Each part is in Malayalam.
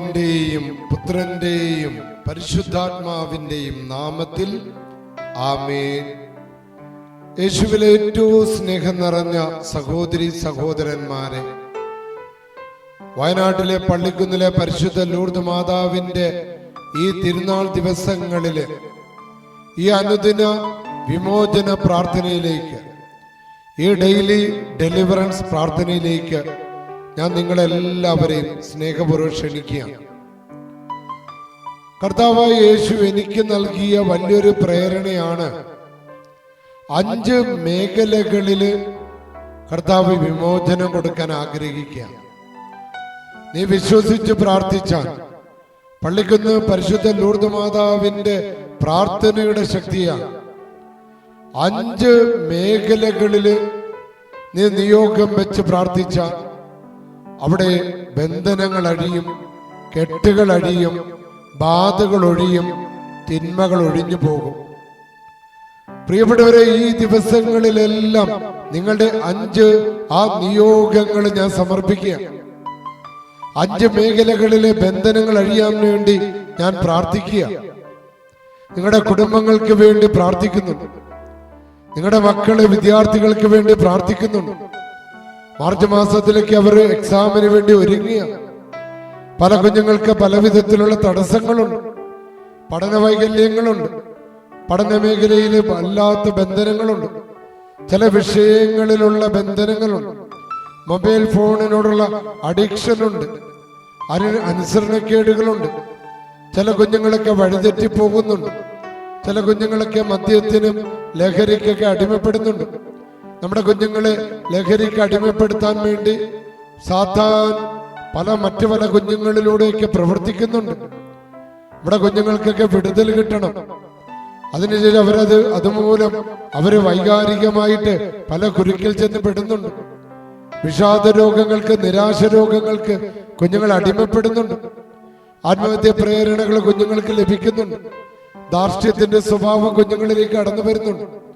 പിതാവിന്റെയും പുത്രന്റെയും പരിശുദ്ധാത്മാവിന്റെയും നാമത്തിൽ ആമേൻ. യേശുവിലെ ഏറ്റവും സ്നേഹം നിറഞ്ഞ സഹോദരി സഹോദരന്മാരെ വയനാട്ടിലെ പള്ളിക്കുന്നിലെ പരിശുദ്ധ ലൂർദ് മാതാവിന്റെ ഈ തിരുനാൾ ദിവസങ്ങളിൽ ഈ അനുദിന വിമോചന പ്രാർത്ഥനയിലേക്ക് ഈ ഡെയിലി ഡെലിവറൻസ് പ്രാർത്ഥനയിലേക്ക് ഞാൻ നിങ്ങളെല്ലാവരെയും സ്നേഹപൂർവം ക്ഷണിക്കുകയാണ്. കർത്താവായ യേശു എനിക്ക് നൽകിയ വലിയൊരു പ്രേരണയാണ് അഞ്ച് മേഖലകളിൽ കർത്താവ് വിമോചനം കൊടുക്കാൻ ആഗ്രഹിക്കുക. നീ വിശ്വസിച്ച് പ്രാർത്ഥിച്ചാൽ പള്ളിക്കുന്ന് പരിശുദ്ധ ലൂർദ് മാതാവിന്റെ പ്രാർത്ഥനയുടെ ശക്തിയാണ്. അഞ്ച് മേഖലകളിൽ നീ നിയോഗം വെച്ച് പ്രാർത്ഥിച്ച അവിടെ ബന്ധനങ്ങൾ അഴിയും കെട്ടുകൾ അഴിയും ബാധകൾ ഒഴിയും തിന്മകൾ ഒഴിഞ്ഞു പോകും. പ്രിയപ്പെട്ടവരെ ഈ ദിവസങ്ങളിലെല്ലാം നിങ്ങളുടെ അഞ്ച് ആ നിയോഗങ്ങൾ ഞാൻ സമർപ്പിക്കുക. അഞ്ച് മേഖലകളിലെ ബന്ധനങ്ങൾ അഴിയാൻ വേണ്ടി ഞാൻ പ്രാർത്ഥിക്കുക. നിങ്ങളുടെ കുടുംബങ്ങൾക്ക് വേണ്ടി പ്രാർത്ഥിക്കുന്നുണ്ട്. നിങ്ങളുടെ മക്കളെ വിദ്യാർത്ഥികൾക്ക് വേണ്ടി പ്രാർത്ഥിക്കുന്നുണ്ട്. മാർച്ച് മാസത്തിലേക്ക് അവർ എക്സാമിന് വേണ്ടി ഒരുങ്ങിയ പല കുഞ്ഞുങ്ങൾക്ക് പല വിധത്തിലുള്ള തടസ്സങ്ങളുണ്ട്. പഠന വൈകല്യങ്ങളുണ്ട്. പഠന മേഖലയിൽ വല്ലാത്ത ബന്ധനങ്ങളുണ്ട്. ചില വിഷയങ്ങളിലുള്ള ബന്ധനങ്ങളുണ്ട്. മൊബൈൽ ഫോണിനോടുള്ള അഡിക്ഷൻ ഉണ്ട്. അതിന് അനുസരണക്കേടുകളുണ്ട്. ചില കുഞ്ഞുങ്ങളൊക്കെ വഴിതെറ്റി പോകുന്നുണ്ട്. ചില കുഞ്ഞുങ്ങളൊക്കെ മദ്യത്തിനും ലഹരിക്കൊക്കെ അടിമപ്പെടുന്നുണ്ട്. നമ്മുടെ കുഞ്ഞുങ്ങളെ ലഹരിക്ക് അടിമപ്പെടുത്താൻ വേണ്ടി സാത്താൻ പല മറ്റു പല കുഞ്ഞുങ്ങളിലൂടെയൊക്കെ പ്രവർത്തിക്കുന്നുണ്ട്. നമ്മുടെ കുഞ്ഞുങ്ങൾക്കൊക്കെ വിടുതൽ കിട്ടണം. അതിനുശേഷം അവരത് അതുമൂലം അവർ വൈകാരികമായിട്ട് പല കുരുക്കിൽ ചെന്ന് പെടുന്നുണ്ട്. വിഷാദ രോഗങ്ങൾക്ക് നിരാശ രോഗങ്ങൾക്ക് കുഞ്ഞുങ്ങൾ അടിമപ്പെടുന്നുണ്ട്. ആത്മഹത്യ പ്രേരണകൾ കുഞ്ഞുങ്ങൾക്ക് ലഭിക്കുന്നുണ്ട്. ധാർഷ്ട്യത്തിന്റെ സ്വഭാവം കുഞ്ഞുങ്ങളിലേക്ക് കടന്നു വരുന്നുണ്ട്.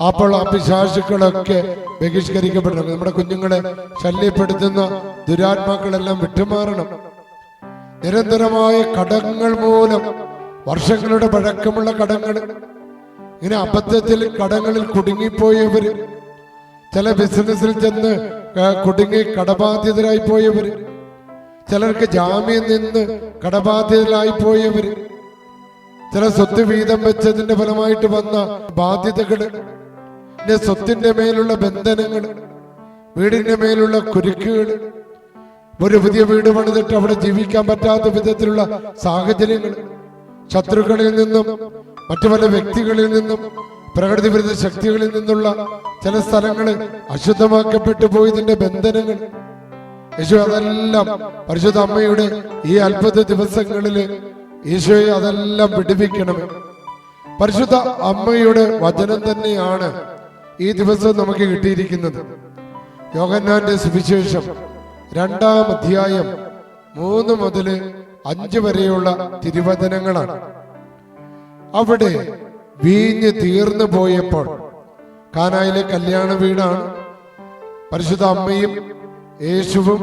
അപ്പോൾ ആ പിശാശുക്കളൊക്കെ ബഹിഷ്കരിക്കപ്പെടണം. നമ്മുടെ കുഞ്ഞുങ്ങളെ ശല്യപ്പെടുത്തുന്ന ദുരാത്മാക്കളെല്ലാം വിട്ടുമാറണം. നിരന്തരമായ കടങ്ങൾ മൂലം വർഷങ്ങളുടെ പഴക്കമുള്ള കടങ്ങൾ. ഇങ്ങനെ അബദ്ധത്തിൽ കടങ്ങളിൽ കുടുങ്ങിപ്പോയവര് ചില ബിസിനസ്സിൽ ചെന്ന് കുടുങ്ങി കടബാധ്യതരായി പോയവര് ചിലർക്ക് ജാമ്യം നിന്ന് കടബാധ്യതരായി പോയവര് ചില സ്വത്ത് വീതം വെച്ചതിന്റെ ഫലമായിട്ട് വന്ന ബാധ്യതകൾ. പിന്നെ സ്വത്തിന്റെ മേലുള്ള ബന്ധനങ്ങൾ വീടിന്റെ മേലുള്ള കുരുക്കുകൾ ഒരു പുതിയ വീട് പണിതിട്ട് അവിടെ ജീവിക്കാൻ പറ്റാത്ത വിധത്തിലുള്ള സാഹചര്യങ്ങൾ ശത്രുക്കളിൽ നിന്നും മറ്റു പല വ്യക്തികളിൽ നിന്നും പ്രകൃതി വിരുദ്ധ ശക്തികളിൽ നിന്നുള്ള ചില സ്ഥലങ്ങൾ അശുദ്ധമാക്കപ്പെട്ടു പോയതിന്റെ ബന്ധനങ്ങൾ യേശു അതെല്ലാം പരിശുദ്ധ അമ്മയുടെ ഈ അത്ഭുത ദിവസങ്ങളിൽ ഈശോയെ അതെല്ലാം വിടുവിക്കണമേ. പരിശുദ്ധ അമ്മയുടെ വചനം തന്നെയാണ് ഈ ദിവസം നമുക്ക് കിട്ടിയിരിക്കുന്നത് യോഗന്നാന്റെ സുവിശേഷം രണ്ടാം അധ്യായം മൂന്ന് മുതൽ അഞ്ച് വരെയുള്ള തിരുവചനങ്ങളാണ്. അവിടെ വീഞ്ഞ് തീർന്നു പോയപ്പോൾ കാനായിലെ കല്യാണ വീടാണ്. പരിശുദ്ധ അമ്മയും യേശുവും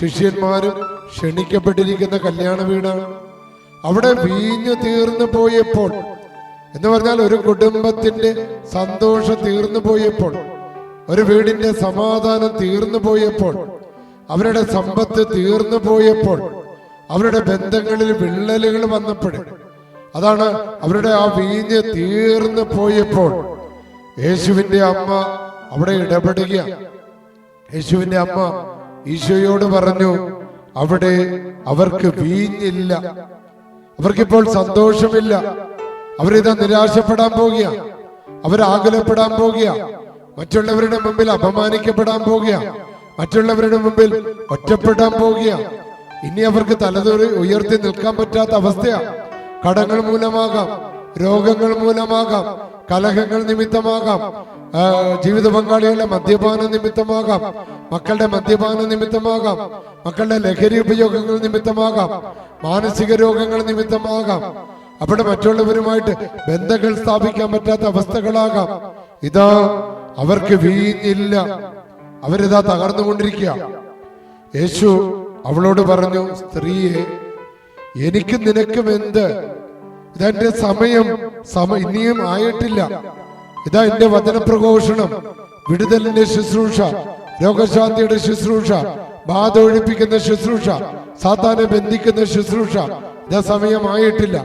ശിഷ്യന്മാരും ക്ഷണിക്കപ്പെട്ടിരിക്കുന്ന കല്യാണ വീടാണ്. അവിടെ വീഞ്ഞു തീർന്നു പോയപ്പോൾ എന്ന് പറഞ്ഞാൽ ഒരു കുടുംബത്തിന്റെ സന്തോഷം തീർന്നു പോയപ്പോൾ ഒരു വീടിന്റെ സമാധാനം തീർന്നു പോയപ്പോൾ അവരുടെ സമ്പത്ത് തീർന്നു പോയപ്പോൾ അവരുടെ ബന്ധങ്ങളിൽ വിള്ളലുകൾ വന്നപ്പോൾ അതാണ് അവരുടെ ആ വീഞ്ഞ് തീർന്നു പോയപ്പോൾ. യേശുവിന്റെ അമ്മ അവിടെ ഇടപെടുക. യേശുവിന്റെ അമ്മ ഈശോയോട് പറഞ്ഞു അവിടെ അവർക്ക് വീഞ്ഞില്ല. അവർക്കിപ്പോൾ സന്തോഷമില്ല. അവരിതാ നിരാശപ്പെടാൻ പോകുക. അവരാകുലപ്പെടാൻ പോകുക. മറ്റുള്ളവരുടെ മുമ്പിൽ അപമാനിക്കപ്പെടാൻ പോകുക. മറ്റുള്ളവരുടെ മുമ്പിൽ ഒറ്റപ്പെടാൻ പോകുക. ഇനി അവർക്ക് തലതൊരു ഉയർത്തി നിൽക്കാൻ പറ്റാത്ത അവസ്ഥയാണ് കടങ്ങൾ മൂലമാകാം രോഗങ്ങൾ മൂലമാകാം കലഹങ്ങൾ നിമിത്തമാകാം ജീവിത പങ്കാളികളുടെ മദ്യപാന നിമിത്തമാകാം മക്കളുടെ മദ്യപാന നിമിത്തമാകാം മക്കളുടെ ലഹരി ഉപയോഗങ്ങൾ നിമിത്തമാകാം മാനസിക രോഗങ്ങൾ നിമിത്തമാകാം. അവിടെ മറ്റുള്ളവരുമായിട്ട് ബന്ധങ്ങൾ സ്ഥാപിക്കാൻ പറ്റാത്ത അവസ്ഥകളാകാം. ഇതാ അവർക്ക് വീഞ്ഞില്ല. അവരിതാ തകർന്നുകൊണ്ടിരിക്കുക. യേശു അവളോട് പറഞ്ഞു സ്ത്രീയെ എനിക്ക് നിനക്കും എന്ത്? ഇതാ എന്റെ സമയം. സമ ഇനിയും ആയിട്ടില്ല. ഇതാ എന്റെ വചനപ്രഘോഷണം. വിടുതലിന്റെ ശുശ്രൂഷ രോഗശാന്തിയുടെ ശുശ്രൂഷ ബാധ ഒഴിപ്പിക്കുന്ന ശുശ്രൂഷ സാത്താനെ ബന്ധിക്കുന്ന ശുശ്രൂഷ. ഇതാ സമയമായിട്ടില്ല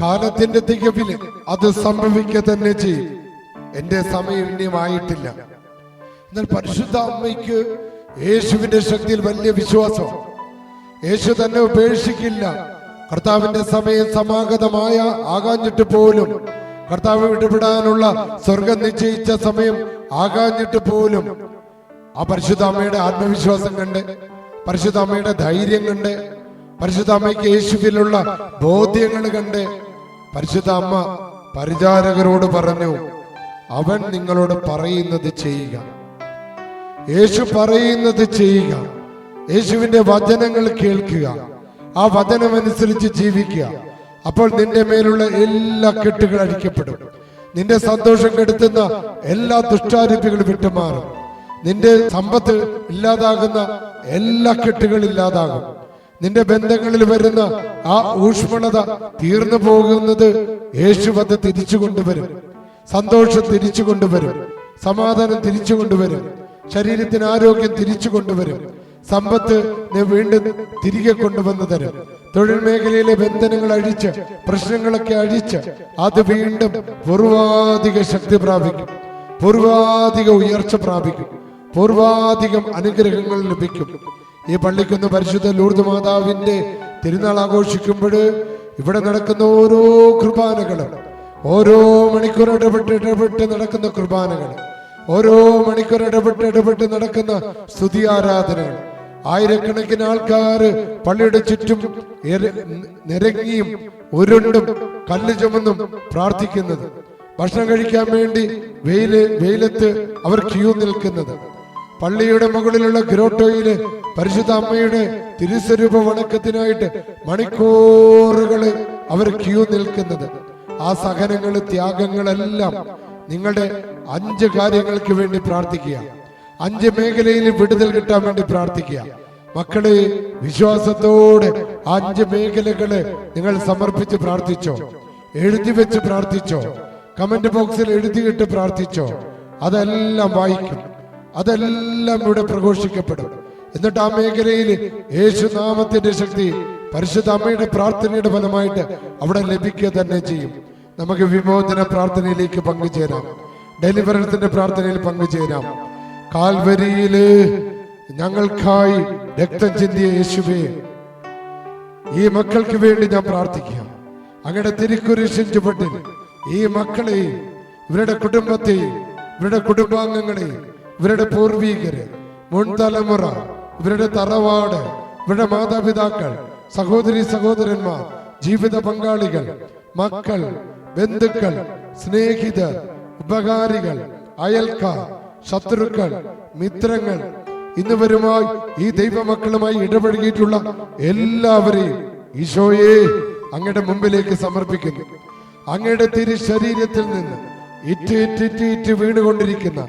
കാലത്തിന്റെ തികവിൽ അത് സംഭവിക്കുക തന്നെ ചെയ്യും. എന്റെ സമയം ഇനിയുമായിട്ടില്ല എന്നാൽ പരിശുദ്ധ അമ്മയ്ക്ക് യേശുവിന്റെ ശക്തിയിൽ വലിയ വിശ്വാസം. യേശു തന്നെ ഉപേക്ഷിക്കില്ല. കർത്താവിന്റെ സമയം സമാഗതമായ ആകാഞ്ഞിട്ട് പോലും കർത്താവ് ഇടപെടാനുള്ള സ്വർഗം നിശ്ചയിച്ച സമയം ആകാഞ്ഞിട്ട് പോലും. ആ പരിശുദ്ധ അമ്മയുടെ ആത്മവിശ്വാസം കണ്ട് പരിശുദ്ധ അമ്മയുടെ ധൈര്യം കണ്ട് പരിശുദ്ധ അമ്മയ്ക്ക് യേശുവിലുള്ള ബോധ്യങ്ങൾ കണ്ട് പരിശുദ്ധ അമ്മ പരിചാരകരോട് പറഞ്ഞു അവൻ നിങ്ങളോട് പറയുന്നത് ചെയ്യുക. യേശു പറയുന്നത് ചെയ്യുക. യേശുവിന്റെ വചനങ്ങൾ കേൾക്കുക. ആ വചനമനുസരിച്ച് ജീവിക്കുക. അപ്പോൾ നിന്റെ മേലുള്ള എല്ലാ കെട്ടുകൾ അഴിക്കപ്പെടും. നിന്റെ സന്തോഷം കെടുത്തുന്ന എല്ലാ ദുഷ്ടാരൂപികളും വിട്ടുമാറും. നിന്റെ സമ്പത്ത് ഇല്ലാതാകുന്ന എല്ലാ കെട്ടുകളും ഇല്ലാതാകും. നിന്റെ ബന്ധങ്ങളിൽ വരുന്ന ആ ഊഷ്മളത തീർന്നു പോകുന്നത് യേശു തിരിച്ചു കൊണ്ടുവരും. സന്തോഷം തിരിച്ചു കൊണ്ടുവരും. സമാധാനം തിരിച്ചു കൊണ്ടുവരും. ശരീരത്തിന് ആരോഗ്യം തിരിച്ചു കൊണ്ടുവരും. സമ്പത്ത് വീണ്ടും തിരികെ കൊണ്ടുവന്നു തരും. തൊഴിൽ മേഖലയിലെ ബന്ധനങ്ങൾ അഴിച്ച് പ്രശ്നങ്ങളൊക്കെ അഴിച്ച് അത് വീണ്ടും പൂർവാധിക ശക്തി പ്രാപിക്കും. പൂർവാധിക ഉയർച്ച പ്രാപിക്കും. പൂർവാധികം അനുഗ്രഹങ്ങൾ ലഭിക്കും. ഈ പള്ളിക്കുന്ന് പരിശുദ്ധ ലൂർദ് മാതാവിന്റെ തിരുനാൾ ആഘോഷിക്കുമ്പോൾ ഇവിടെ നടക്കുന്ന ഓരോ കുർബാനകളും ഓരോ മണിക്കൂർ ഇടപെട്ട് ഇടപെട്ട് നടക്കുന്ന കുർബാനകൾ ഓരോ മണിക്കൂർ ഇടപെട്ട് ഇടപെട്ട് നടക്കുന്ന സ്തുതി ആരാധനകൾ. ആയിരക്കണക്കിന് ആൾക്കാർ പള്ളിയുടെ ചുറ്റും നിരങ്ങിയും ഉരുണ്ടും കല്ല് ചുമന്നും പ്രാർത്ഥിക്കുന്നത് ഭക്ഷണം കഴിക്കാൻ വേണ്ടി വെയിൽ വെയിലത്ത് അവർ ക്യൂ നിൽക്കുന്നത്. പള്ളിയുടെ മുകളിലുള്ള ഗ്രോട്ടോയിൽ പരിശുദ്ധ അമ്മയുടെ തിരുസ്വരൂപ വണക്കത്തിനായിട്ട് മണിക്കൂറുകൾ അവർ ക്യൂ നിൽക്കുന്നത്. ആ സഹനങ്ങൾ ത്യാഗങ്ങളെല്ലാം നിങ്ങളുടെ അഞ്ച് കാര്യങ്ങൾക്ക് വേണ്ടി പ്രാർത്ഥിക്കുക. അഞ്ച് മേഖലയിൽ വിടുതൽ കിട്ടാൻ വേണ്ടി പ്രാർത്ഥിക്കുക. മക്കളെ വിശ്വാസത്തോടെ അഞ്ച് മേഖലകൾ നിങ്ങൾ സമർപ്പിച്ച് പ്രാർത്ഥിച്ചോ? എഴുതി വെച്ച് പ്രാർത്ഥിച്ചോ? കമന്റ് ബോക്സിൽ എഴുതിയിട്ട് പ്രാർത്ഥിച്ചോ? അതെല്ലാം വായിക്കും. അതെല്ലാം ഇവിടെ പ്രഘോഷിക്കപ്പെടും. എന്നിട്ട് ആ മേഖലയിൽ യേശുനാമത്തിന്റെ ശക്തി പരിശുദ്ധ അമ്മയുടെ പ്രാർത്ഥനയുടെ ഫലമായിട്ട് അവിടെ ലഭിക്കുക തന്നെ ചെയ്യും. നമുക്ക് വിമോചന പ്രാർത്ഥനയിലേക്ക് പങ്കുചേരാം. ഡെലിവറൻസിന്റെ പ്രാർത്ഥനയിൽ പങ്കുചേരാം. കാൽവരിയിൽ ഞങ്ങൾക്കായി രക്തം ചിന്തിയ യേശുവേ ഈ മക്കൾക്ക് വേണ്ടി ഞാൻ പ്രാർത്ഥിക്കാം അങ്ങനെ തിരിക്കുരിശിൻ ചുവട്ടിൽ ഈ മക്കളെയും ഇവരുടെ കുടുംബത്തെയും ഇവരുടെ കുടുംബാംഗങ്ങളെയും ഇവരുടെ പൂർവീകര് മുൻ തലമുറ ഇവരുടെ തറവാട് ഇവരുടെ മാതാപിതാക്കൾ സഹോദരി സഹോദരന്മാർ ജീവിത പങ്കാളികൾ മക്കൾ ബന്ധുക്കൾ സ്നേഹിതർ ഉപകാരികൾ അയൽക്കാർ ശത്രുക്കൾ മിത്രങ്ങൾ. ഇന്നുവരുമായി ഈ ദൈവമക്കളുമായി ഇടപഴകിയിട്ടുള്ള എല്ലാവരെയും ഈശോയെ അങ്ങയുടെ മുമ്പിലേക്ക് സമർപ്പിക്കുന്നു. അങ്ങയുടെ തിരു ശരീരത്തിൽ നിന്ന് ഇറ്റ് ഇറ്റ് ഇറ്റ് ഇറ്റ് വീണുകൊണ്ടിരിക്കുന്ന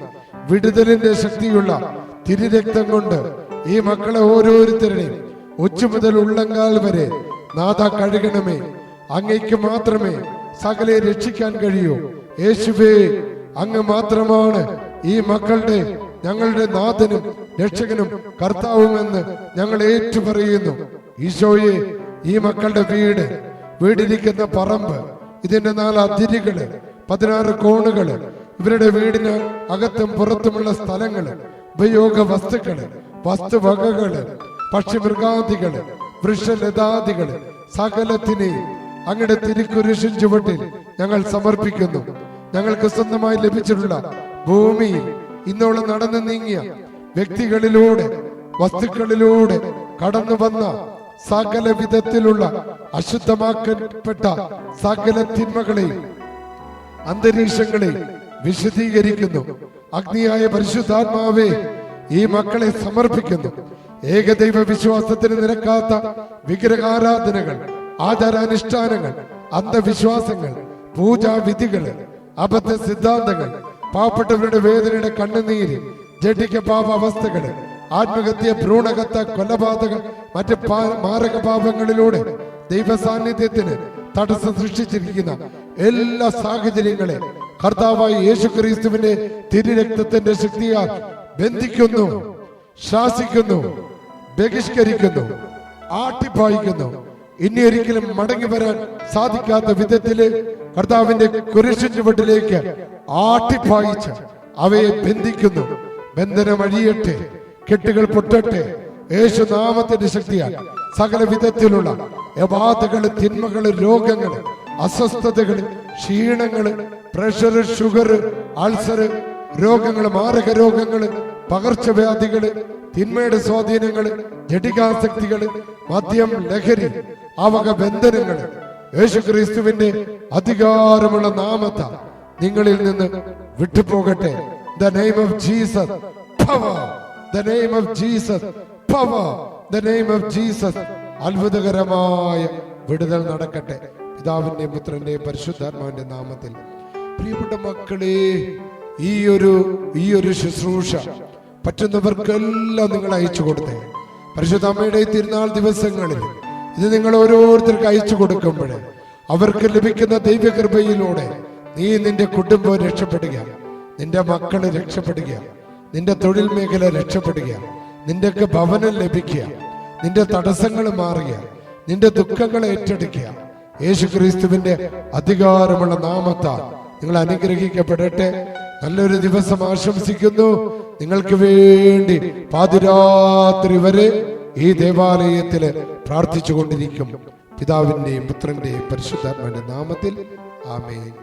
വിടുതലിന്റെ ശക്തിയുള്ള തിരുരക്തം കൊണ്ട് ഈ മക്കളെ ഓരോരുത്തരുടെയും ഉച്ച മുതൽ ഉള്ളങ്കാൽ വരെ നാഥ കഴുകണമേ. അങ്ങയ്ക്ക് മാത്രമേ സകലെ രക്ഷിക്കാൻ കഴിയൂ. യേശുവേ അങ്ങ് മാത്രമാണ് ഈ മക്കളുടെ ഞങ്ങളുടെ നാഥനും രക്ഷകനും കർത്താവുമെന്ന് ഞങ്ങൾ ഏറ്റുപറയുന്നു. ഈശോയെ ഈ മക്കളുടെ വീട് വീടിരിക്കുന്ന പറമ്പ് ഇതിന്റെ നാല് അതിരുകൾ പതിനാറ് കോണുകൾ ഇവരുടെ വീടിന് അകത്തും പുറത്തുമുള്ള സ്ഥലങ്ങൾ ഉപയോഗ വസ്തുക്കൾ വസ്തുവകകൾ പക്ഷിമൃഗാദികൾ വൃക്ഷലതാദികൾ സകലത്തിനെയും അങ്ങയുടെ തിരുക്കുരിശിൻ ചുവട്ടിൽ ഞങ്ങൾ സമർപ്പിക്കുന്നു. ഞങ്ങൾക്ക് സ്വന്തമായി ലഭിച്ചിട്ടുള്ള ഭൂമിയിൽ ഇന്നോളം നടന്നു നീങ്ങിയ വ്യക്തികളിലൂടെ വസ്തുക്കളിലൂടെ കടന്നു വന്ന സകല വിധത്തിലുള്ള അശുദ്ധമാക്കപ്പെട്ട സകല തിന്മകളെയും അന്തരീക്ഷങ്ങളെ വിശദീകരിക്കുന്നു അഗ്നിയായ പരിശുദ്ധാത്മാവേ ഈ മക്കളെ സമർപ്പിക്കുന്നു. ഏകദൈവ വിശ്വാസത്തിന് നിരക്കാത്ത വിഗ്രഹാരാധനകൾ ആചാരാനുഷ്ഠാനങ്ങൾ അന്ധവിശ്വാസങ്ങൾ പൂജാവിധികൾ അബദ്ധ സിദ്ധാന്തങ്ങൾ പാവപ്പെട്ടവരുടെ വേദനയുടെ കണ്ണുനീര് ജഡിക പാപ അവസ്ഥകൾ ആത്മഹത്യ ഭ്രൂണകത്ത കൊലപാതക മറ്റ് മാരക പാപങ്ങളിലൂടെ ദൈവ സാന്നിധ്യത്തിന് തടസ്സം സൃഷ്ടിച്ചിരിക്കുന്ന എല്ലാ സാഹചര്യങ്ങളെ കർത്താവായ യേശു ക്രിസ്തുവിന്റെ തിരുരക്തത്തിന്റെ ശക്തിയാൽ ബന്ധിക്കുന്നു ശാസിക്കുന്നു ബഹിഷ്കരിക്കുന്നു ആട്ടിപ്പായിക്കുന്നു. ഇനി ഒരിക്കലും മടങ്ങി വരാൻ സാധിക്കാത്ത വിധത്തിൽ കർത്താവിന്റെ കുരിശു ചുവട്ടിലേക്ക് ആട്ടിപ്പായിച്ച് അവയെ ബന്ധിക്കുന്നു. ബന്ധനം അഴിയട്ടെ കെട്ടുകൾ പൊട്ടട്ടെ യേശുനാമത്തിന്റെ ശക്തിയാൽ സകല വിധത്തിലുള്ള യവാദകൾ തിന്മകൾ രോഗങ്ങൾ അസ്വസ്ഥതകൾ ക്ഷീണങ്ങൾ പ്രഷർ ഷുഗർ അൾസർ രോഗങ്ങൾ മാരക രോഗങ്ങൾ പകർച്ചവ്യാധികൾ തിന്മയുടെ സ്വാധീനങ്ങൾ ജടികാസക്തികൾ മദ്യം ലഹരി ആ വക യേശു യേശുക്രിസ്തുവിന്റെ അധികാരമുള്ള നാമത്ത നിങ്ങളിൽ നിന്ന് വിട്ടുപോകട്ടെ. The name of Jesus power the name of Jesus power the name of Jesus അത്ഭുതകരമായ വിടുതൽ നടക്കട്ടെ. പിതാവിന്റെ പുത്രന്റെ പരിശുദ്ധാത്മാവിന്റെ നാമത്തിൽ പ്രിയപ്പെട്ട മക്കളെ ഈ ഒരു ഈ ഒരു ശുശ്രൂഷ പറ്റുന്നവർക്കെല്ലാം നിങ്ങൾ അയച്ചു കൊടുത്തേ. പരിശുദ്ധ അമ്മയുടെ തിരുനാൾ ദിവസങ്ങളിൽ ഇത് നിങ്ങൾ ഓരോരുത്തർക്ക് അയച്ചു കൊടുക്കുമ്പോൾ അവർക്ക് ലഭിക്കുന്ന ദൈവകൃപയിലൂടെ നീ നിന്റെ കുടുംബം രക്ഷപ്പെടുക നിന്റെ മക്കൾ രക്ഷപ്പെടുക നിന്റെ തൊഴിൽ മേഖല രക്ഷപ്പെടുക നിന്റെയൊക്കെ ഭവനം ലഭിക്കുക നിന്റെ തടസ്സങ്ങൾ മാറുക നിന്റെ ദുഃഖങ്ങൾ ഏറ്റെടുക്കുക. യേശു ക്രിസ്തുവിന്റെ അധികാരമുള്ള നാമത്താൽ നിങ്ങൾ അനുഗ്രഹിക്കപ്പെടട്ടെ. നല്ലൊരു ദിവസം ആശംസിക്കുന്നു. നിങ്ങൾക്ക് വേണ്ടി പാതിരാത്രി വരെ ഈ ദേവാലയത്തിൽ പ്രാർത്ഥിച്ചു കൊണ്ടിരിക്കും പിതാവിന്റെയും പുത്രന്റെയും പരിശുദ്ധാത്മാവിന്റെ നാമത്തിൽ ആമേൻ.